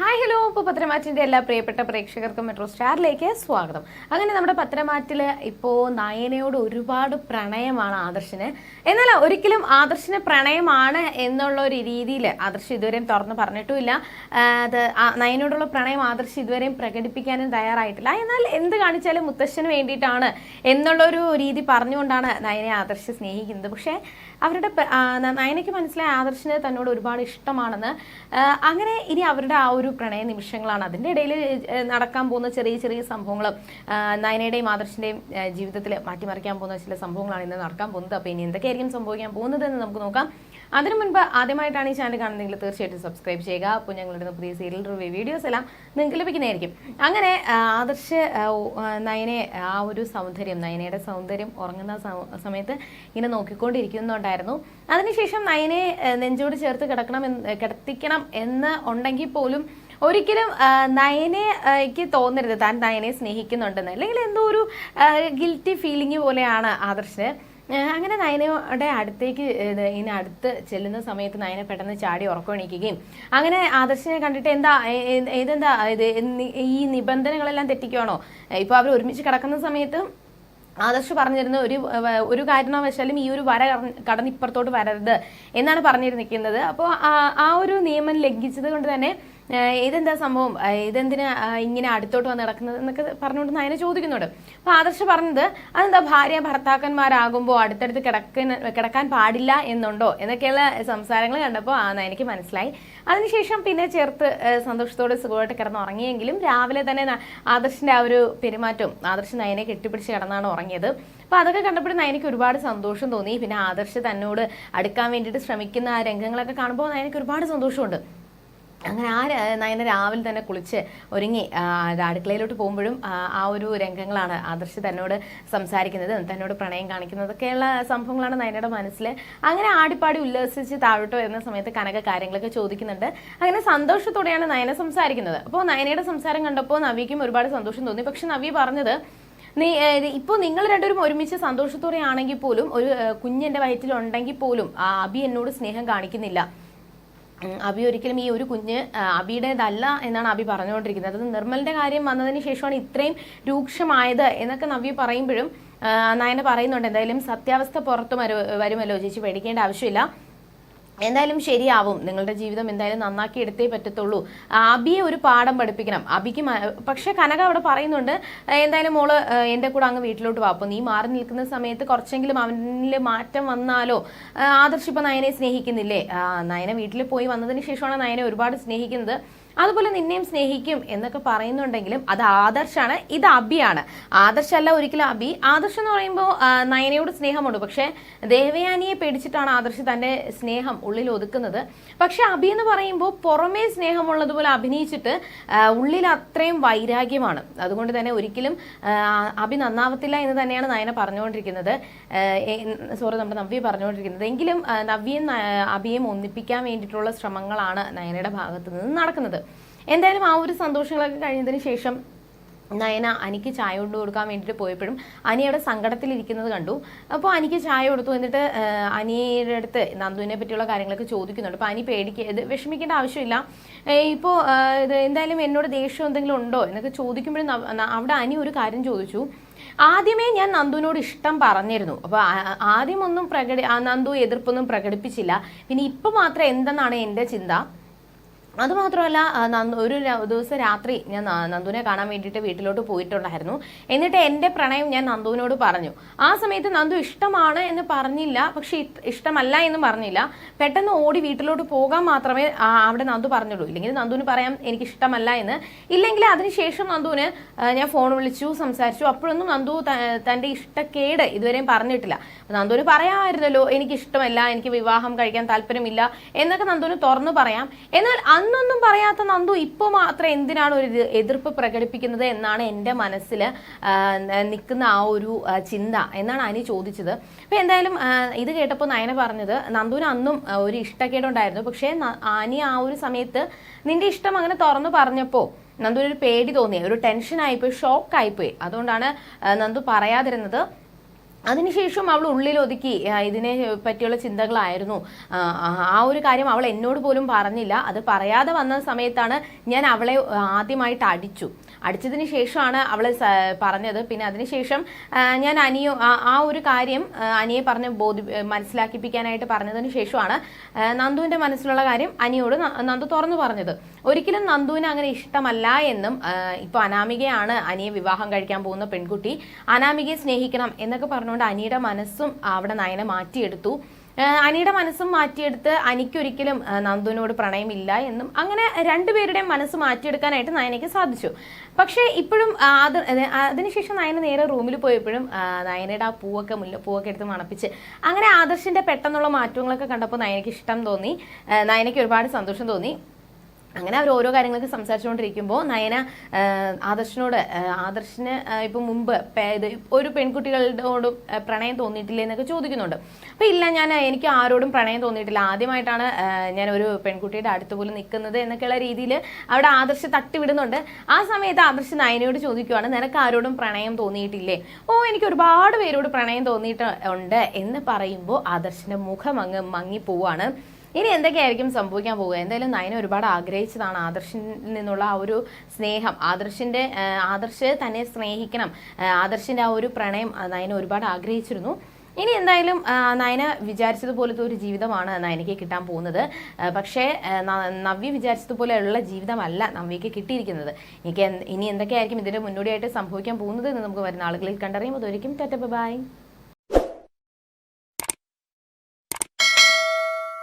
Hi hello ഇപ്പോൾ പത്രമാറ്റിന്റെ എല്ലാ പ്രിയപ്പെട്ട പ്രേക്ഷകർക്കും മെട്രോ സ്റ്റാറിലേക്ക് സ്വാഗതം. അങ്ങനെ നമ്മുടെ പത്രമാറ്റിൽ ഇപ്പോൾ നയനയോട് ഒരുപാട് പ്രണയമാണ് ആദർശിന്. എന്നാൽ ഒരിക്കലും ആദർശിന് പ്രണയമാണ് എന്നുള്ള ഒരു രീതിയിൽ ആദർശ് ഇതുവരെയും തുറന്ന് പറഞ്ഞിട്ടുമില്ല. അത് നയനോടുള്ള പ്രണയം ആദർശ് ഇതുവരെയും പ്രകടിപ്പിക്കാനും തയ്യാറായിട്ടില്ല. എന്നാൽ എന്ത് കാണിച്ചാലും മുത്തശ്ശന് വേണ്ടിയിട്ടാണ് എന്നുള്ളൊരു രീതി പറഞ്ഞുകൊണ്ടാണ് നയനെ ആദർശ് സ്നേഹിക്കുന്നത്. പക്ഷേ അവരുടെ നയനയ്ക്ക് മനസ്സിലായ ആദർശിന് തന്നോട് ഒരുപാട് ഇഷ്ടമാണെന്ന്. അങ്ങനെ ഇനി അവരുടെ ആ ഒരു പ്രണയ നിമിഷങ്ങളാണ്. അതിന്റെ ഇടയിൽ നടക്കാൻ പോകുന്ന ചെറിയ ചെറിയ സംഭവങ്ങൾ നയനയുടെയും ആദർശിന്റെയും ജീവിതത്തിൽ മാറ്റിമറിക്കാൻ പോകുന്ന ചില സംഭവങ്ങളാണ് ഇന്ന് നടക്കാൻ പോകുന്നത്. അപ്പോൾ ഇനി എന്തൊക്കെയായിരിക്കും സംഭവിക്കാൻ പോകുന്നത് എന്ന് നമുക്ക് നോക്കാം. അതിനു മുൻപ് ആദ്യമായിട്ടാണ് ഈ ചാനൽ കാണുന്നതെങ്കിൽ തീർച്ചയായിട്ടും സബ്സ്ക്രൈബ് ചെയ്യുക. അപ്പോൾ ഞങ്ങളുടെ പുതിയ സീരിയൽ റിവ്യൂ വീഡിയോസ് എല്ലാം നിങ്ങൾക്ക് ലഭിക്കുന്നതായിരിക്കും. അങ്ങനെ ആദർശ് നയനെ ആ ഒരു സൗന്ദര്യം നയനയുടെ സൗന്ദര്യം ഉറങ്ങുന്ന സമയത്ത് ഇങ്ങനെ നോക്കിക്കൊണ്ടിരിക്കുന്നുണ്ടായിരുന്നു. അതിനുശേഷം നയനെ നെഞ്ചോട് ചേർത്ത് കിടക്കണം കിടത്തിക്കണം എന്ന് ഉണ്ടെങ്കിൽ പോലും ഒരിക്കലും നയനയ്ക്ക് തോന്നരുത്. താൻ നയനെ സ്നേഹിക്കുന്നുണ്ടെന്ന്. അല്ലെങ്കിൽ എന്തോ ഒരു ഗിൽറ്റി ഫീലിംഗ് പോലെയാണ് ആദർശിന്. അങ്ങനെ നയനയുടെ അടുത്തേക്ക് ഇനി അടുത്ത് ചെല്ലുന്ന സമയത്ത് നയനെ പെട്ടെന്ന് ചാടി ഉറക്കമണിക്കുകയും അങ്ങനെ ആദർശിനെ കണ്ടിട്ട് എന്താ ഇതെന്താ ഇത് ഈ നിബന്ധനകളെല്ലാം തെറ്റിക്കുകയാണോ ഇപ്പൊ അവർ ഒരുമിച്ച് കിടക്കുന്ന സമയത്ത് ആദർശ് പറഞ്ഞിരുന്ന ഒരു ഒരു കാരണവശാലും ഈ ഒരു വര കടന്ന് കടന്ന് വരരുത് എന്നാണ് പറഞ്ഞിരുന്നിരിക്കുന്നത് അപ്പോൾ ആ ഒരു നിയമം ലംഘിച്ചത് കൊണ്ട് തന്നെ ഇതെന്താ സംഭവം? ഇതെന്തിനാ ഇങ്ങനെ അടുത്തോട്ട് വന്ന് നടക്കുന്നത് എന്നൊക്കെ പറഞ്ഞുകൊണ്ട് നയന ചോദിക്കുന്നുണ്ട്. അപ്പോൾ ആദർശ് പറഞ്ഞത് അതെന്താ ഭാര്യ ഭർത്താക്കന്മാരാകുമ്പോൾ അടുത്തടുത്ത് കിടക്കുന്ന കിടക്കാൻ പാടില്ല എന്നുണ്ടോ? എന്നൊക്കെയുള്ള സംസാരങ്ങൾ കണ്ടപ്പോൾ ആ നയനയ്ക്ക് മനസ്സിലായി. അതിനുശേഷം പിന്നെ ചേർത്ത് സന്തോഷത്തോടെ സുഖമായിട്ട് കിടന്നുറങ്ങിയെങ്കിലും രാവിലെ തന്നെ ആദർശിന്റെ ആ ഒരു പെരുമാറ്റവും ആദർശ് നയനെ കെട്ടിപ്പിടിച്ച് കിടന്നാണ് ഉറങ്ങിയത്. അപ്പൊ അതൊക്കെ കണ്ടപ്പോൾ നയനയ്ക്ക് ഒരുപാട് സന്തോഷം തോന്നി. പിന്നെ ആദർശ് തന്നോട് അടുക്കാൻ വേണ്ടിയിട്ട് ശ്രമിക്കുന്ന ആ രംഗങ്ങളൊക്കെ കാണുമ്പോൾ നയനയ്ക്ക് ഒരുപാട് സന്തോഷമുണ്ട്. അങ്ങനെ ആ നയന രാവിലെ തന്നെ കുളിച്ച് ഒരുങ്ങി അടുക്കളയിലോട്ട് പോകുമ്പോഴും ആ, ഒരു രംഗങ്ങളാണ് ആദർശ് തന്നോട് സംസാരിക്കുന്നത് തന്നോട് പ്രണയം കാണിക്കുന്നതൊക്കെയുള്ള സംഭവങ്ങളാണ് നയനയുടെ മനസ്സിൽ അങ്ങനെ ആടിപ്പാടി ഉല്ലസിച്ച് താഴോട്ട് വരുന്ന സമയത്ത് കനക കാര്യങ്ങളൊക്കെ ചോദിക്കുന്നുണ്ട്. അങ്ങനെ സന്തോഷത്തോടെയാണ് നയന സംസാരിക്കുന്നത്. അപ്പോൾ നയനയുടെ സംസാരം കണ്ടപ്പോൾ നവിക്കും ഒരുപാട് സന്തോഷം തോന്നി. പക്ഷെ നവി പറഞ്ഞത് നീ ഇപ്പോൾ നിങ്ങൾ രണ്ടുപേരും ഒരുമിച്ച് സന്തോഷത്തോടെ ആണെങ്കിൽ പോലും ഒരു കുഞ്ഞെന്റെ വയറ്റിലുണ്ടെങ്കിൽ പോലും അബി എന്നോട് സ്നേഹം കാണിക്കുന്നില്ല. അബി ഒരിക്കലും ഈ ഒരു കുഞ്ഞ് അബിയുടേതല്ല എന്നാണ് അബി പറഞ്ഞുകൊണ്ടിരിക്കുന്നത്. അത് നിർമ്മലിന്റെ കാര്യം വന്നതിന് ശേഷമാണ് ഇത്രയും രൂക്ഷമായത് എന്നൊക്കെ നവ്യ പറയുമ്പോഴും നായന പറയുന്നുണ്ട്. എന്തായാലും സത്യാവസ്ഥ പുറത്തു വരു- വരുമല്ലോ ചേച്ചി. പേടിക്കേണ്ട ആവശ്യമില്ല. എന്തായാലും ശരിയാവും. നിങ്ങളുടെ ജീവിതം എന്തായാലും നന്നാക്കി എടുത്തേ പറ്റത്തുള്ളൂ. അബിയെ ഒരു പാഠം പഠിപ്പിക്കണം. അബിക്ക് പക്ഷെ കനക അവിടെ പറയുന്നുണ്ട് എന്തായാലും മോൾ എന്റെ കൂടെ അങ്ങ് വീട്ടിലോട്ട് വാ. നീ മാറി നിൽക്കുന്ന സമയത്ത് കുറച്ചെങ്കിലും അവനിൽ മാറ്റം വന്നാലോ? ആദർശ് നയനെ സ്നേഹിക്കുന്നില്ലേ? നയന വീട്ടിൽ പോയി വന്നതിന് ശേഷമാണ് നയനെ ഒരുപാട് സ്നേഹിക്കുന്നത്. അതുപോലെ നിന്നെയും സ്നേഹിക്കും എന്നൊക്കെ പറയുന്നുണ്ടെങ്കിലും അത് ആദർശാണ്. ഇത് അബിയാണ്. ആദർശല്ല ഒരിക്കലും അബി. ആദർശം എന്ന് പറയുമ്പോൾ നയനയോട് സ്നേഹമുണ്ട്. പക്ഷെ ദേവയാനിയെ പേടിച്ചിട്ടാണ് ആദർശ് തന്റെ സ്നേഹം ഉള്ളിൽ ഒതുക്കുന്നത്. പക്ഷെ അബി എന്ന് പറയുമ്പോൾ പുറമേ സ്നേഹമുള്ളതുപോലെ അഭിനയിച്ചിട്ട് ഉള്ളിൽ അത്രയും വൈരാഗ്യമാണ്. അതുകൊണ്ട് തന്നെ ഒരിക്കലും അബി നന്നാവത്തില്ല എന്ന് തന്നെയാണ് നയന പറഞ്ഞുകൊണ്ടിരിക്കുന്നത്. സോറി നമ്മുടെ നവ്യ പറഞ്ഞുകൊണ്ടിരിക്കുന്നത്. എങ്കിലും നവ്യയും അബിയും ഒന്നിപ്പിക്കാൻ വേണ്ടിയിട്ടുള്ള ശ്രമങ്ങളാണ് നയനയുടെ ഭാഗത്ത് നിന്ന് നടക്കുന്നത്. എന്തായാലും ആ ഒരു സന്തോഷങ്ങളൊക്കെ കഴിഞ്ഞതിന് ശേഷം നയന അനിക്ക് ചായ കൊണ്ട് കൊടുക്കാൻ വേണ്ടിയിട്ട് പോയപ്പോഴും അനി അവിടെ സങ്കടത്തിലിരിക്കുന്നത് കണ്ടു. അപ്പോൾ അനിക്ക് ചായ കൊടുത്തു എന്നിട്ട് അനിയുടെ അടുത്ത് നന്ദുവിനെ പറ്റിയുള്ള കാര്യങ്ങളൊക്കെ ചോദിക്കുന്നുണ്ട്. അപ്പോൾ അനി പേടിക്ക ഇത് വിഷമിക്കേണ്ട ആവശ്യമില്ല. ഇപ്പോൾ ഇത് എന്തായാലും എന്നോട് ദേഷ്യം എന്തെങ്കിലും ഉണ്ടോ എന്നൊക്കെ ചോദിക്കുമ്പോഴും അവിടെ അനി ഒരു കാര്യം ചോദിച്ചു. ആദ്യമേ ഞാൻ നന്ദുവിനോട് ഇഷ്ടം പറഞ്ഞിരുന്നു. അപ്പോൾ ആദ്യമൊന്നും പ്രകടി നന്ദു എതിർപ്പൊന്നും പ്രകടിപ്പിച്ചില്ല. പിന്നെ ഇപ്പം മാത്രം എന്തെന്നാണ് എന്റെ ചിന്ത? അത് മാത്രമല്ല ഒരു ദിവസം രാത്രി ഞാൻ നന്ദുവിനെ കാണാൻ വേണ്ടിയിട്ട് വീട്ടിലോട്ട് പോയിട്ടുണ്ടായിരുന്നു. എന്നിട്ട് എന്റെ പ്രണയം ഞാൻ നന്ദുവിനോട് പറഞ്ഞു. ആ സമയത്ത് നന്ദു ഇഷ്ടമാണ് എന്ന് പറഞ്ഞില്ല പക്ഷേ ഇഷ്ടമല്ല എന്ന് പറഞ്ഞില്ല. പെട്ടെന്ന് ഓടി വീട്ടിലോട്ട് പോകാൻ മാത്രമേ അവിടെ നന്ദു പറഞ്ഞുള്ളൂ. ഇല്ലെങ്കിൽ നന്ദുവിന് പറയാം എനിക്ക് ഇഷ്ടമല്ല എന്ന്. ഇല്ലെങ്കിൽ അതിനുശേഷം നന്ദുവിന് ഞാൻ ഫോൺ വിളിച്ചു സംസാരിച്ചു. അപ്പോഴൊന്നും നന്ദു തന്റെ ഇഷ്ടക്കേട് ഇതുവരെയും പറഞ്ഞിട്ടില്ല. നന്ദുവിന് പറയാമായിരുന്നല്ലോ എനിക്ക് ഇഷ്ടമല്ല എനിക്ക് വിവാഹം കഴിക്കാൻ താല്പര്യമില്ല എന്നൊക്കെ നന്ദുവിന് തുറന്നു പറയാം. എന്നാൽ അന്നൊന്നും പറയാത്ത നന്ദു ഇപ്പൊ മാത്രം എന്തിനാണ് ഒരു എതിർപ്പ് പ്രകടിപ്പിക്കുന്നത് എന്നാണ് എന്റെ മനസ്സിൽ നിൽക്കുന്ന ആ ഒരു ചിന്ത എന്നാണ് അനി ചോദിച്ചത്. അപ്പൊ എന്തായാലും ഇത് കേട്ടപ്പോൾ നയന പറഞ്ഞത് നന്ദുവിന് അന്നും ഒരു ഇഷ്ടക്കേടുണ്ടായിരുന്നു. പക്ഷേ ആനി ആ ഒരു സമയത്ത് നിന്റെ ഇഷ്ടം അങ്ങനെ തുറന്നു പറഞ്ഞപ്പോൾ നന്ദുവിനൊരു പേടി തോന്നി ഒരു ടെൻഷൻ ആയിപ്പോയി ഷോക്ക് ആയിപ്പോയി അതുകൊണ്ടാണ് നന്ദു പറയാതിരുന്നത്. അതിനുശേഷം അവൾ ഉള്ളിൽ ഒതുക്കി ഇതിനെ പറ്റിയുള്ള ചിന്തകളായിരുന്നു. ആ, ഒരു കാര്യം അവൾ എന്നോട് പോലും പറഞ്ഞില്ല. അത് പറയാതെ വന്ന സമയത്താണ് ഞാൻ അവളെ ആദ്യമായിട്ട് അടിച്ചു. അടിച്ചതിന് ശേഷമാണ് അവൾ പറഞ്ഞത്. പിന്നെ അതിനുശേഷം ഞാൻ അനിയോ ആ- ഒരു കാര്യം അനിയെ പറഞ്ഞ് ബോധി മനസ്സിലാക്കിപ്പിക്കാനായിട്ട് പറഞ്ഞതിന് ശേഷമാണ് നന്ദുവിന്റെ മനസ്സിലുള്ള കാര്യം അനിയോട് നന്ദു തുറന്നു പറഞ്ഞത്. ഒരിക്കലും നന്ദുവിന് അങ്ങനെ ഇഷ്ടമല്ല എന്നും ഇപ്പോൾ ഇപ്പൊ അനാമികയാണ് അനിയെ വിവാഹം കഴിക്കാൻ പോകുന്ന പെൺകുട്ടി. അനാമികയെ സ്നേഹിക്കണം എന്നൊക്കെ പറഞ്ഞുകൊണ്ട് അനിയുടെ മനസ്സും അവിടെ നയനെ മാറ്റിയെടുത്തു. അനിയുടെ മനസ്സും മാറ്റിയെടുത്ത് അനിക്കൊരിക്കലും നന്ദുവിനോട് പ്രണയമില്ല എന്നും അങ്ങനെ രണ്ടുപേരുടെയും മനസ്സ് മാറ്റിയെടുക്കാനായിട്ട് നയനയ്ക്ക് സാധിച്ചു. പക്ഷേ ഇപ്പോഴും അത് അത് അതിനുശേഷം നയന നേരെ റൂമിൽ പോയപ്പോഴും നയനയുടെ ആ പൂവൊക്കെ മുല്ല പൂവൊക്കെ എടുത്ത് മണപ്പിച്ച് അങ്ങനെ ആദർശിന്റെ പെട്ടെന്നുള്ള മാറ്റങ്ങളൊക്കെ കണ്ടപ്പോൾ നയനയ്ക്ക് ഇഷ്ടം തോന്നി. നയനയ്ക്ക് ഒരുപാട് സന്തോഷം തോന്നി. അങ്ങനെ അവർ ഓരോ കാര്യങ്ങളൊക്കെ സംസാരിച്ചുകൊണ്ടിരിക്കുമ്പോൾ നയന ആദർശിനോട് ആദർശിന് ഇപ്പം മുമ്പ് ഇത് ഒരു പെൺകുട്ടികളോടും പ്രണയം തോന്നിയിട്ടില്ല എന്നൊക്കെ ചോദിക്കുന്നുണ്ട്. അപ്പം ഇല്ല ഞാൻ എനിക്ക് ആരോടും പ്രണയം തോന്നിയിട്ടില്ല. ആദ്യമായിട്ടാണ് ഞാൻ ഒരു പെൺകുട്ടിയുടെ അടുത്ത് പോലും നിൽക്കുന്നത് എന്നൊക്കെയുള്ള രീതിയിൽ അവിടെ ആദർശ് തട്ടിവിടുന്നുണ്ട്. ആ സമയത്ത് ആദർശ് നയനയോട് ചോദിക്കുവാണ് നിനക്ക് ആരോടും പ്രണയം തോന്നിയിട്ടില്ലേ? ഓ എനിക്ക് ഒരുപാട് പേരോട് പ്രണയം തോന്നിയിട്ട് ഉണ്ട് എന്ന് പറയുമ്പോൾ ആദർശിന്റെ മുഖം അങ്ങ് മങ്ങിപ്പോവാണ്. ഇനി എന്തൊക്കെയായിരിക്കും സംഭവിക്കാൻ പോവുക എന്തായാലും നയന ഒരുപാട് ആഗ്രഹിച്ചതാണ് ആദർശിൽ നിന്നുള്ള ആ ഒരു സ്നേഹം. ആദർശിന്റെ ആ, ആദർശ് തന്നെ സ്നേഹിക്കണം. ആദർശിന്റെ ആ ഒരു പ്രണയം നയന ഒരുപാട് ആഗ്രഹിച്ചിരുന്നു. ഇനി എന്തായാലും നയന വിചാരിച്ചതുപോലത്തെ ഒരു ജീവിതമാണ് നയനയ്ക്ക് കിട്ടാൻ പോകുന്നത്. പക്ഷേ നവ്യ വിചാരിച്ചതുപോലെയുള്ള ജീവിതമല്ല നവ്യയ്ക്ക് കിട്ടിയിരിക്കുന്നത്. എനിക്ക് ഇനി എന്തൊക്കെയായിരിക്കും ഇതിന്റെ മുന്നോടിയായിട്ട് സംഭവിക്കാൻ പോകുന്നത് എന്ന് നമുക്ക് വരുന്ന ആളുകളിൽ കണ്ടറിയും. അതൊരിക്കും ടെറ്റ ബൈ.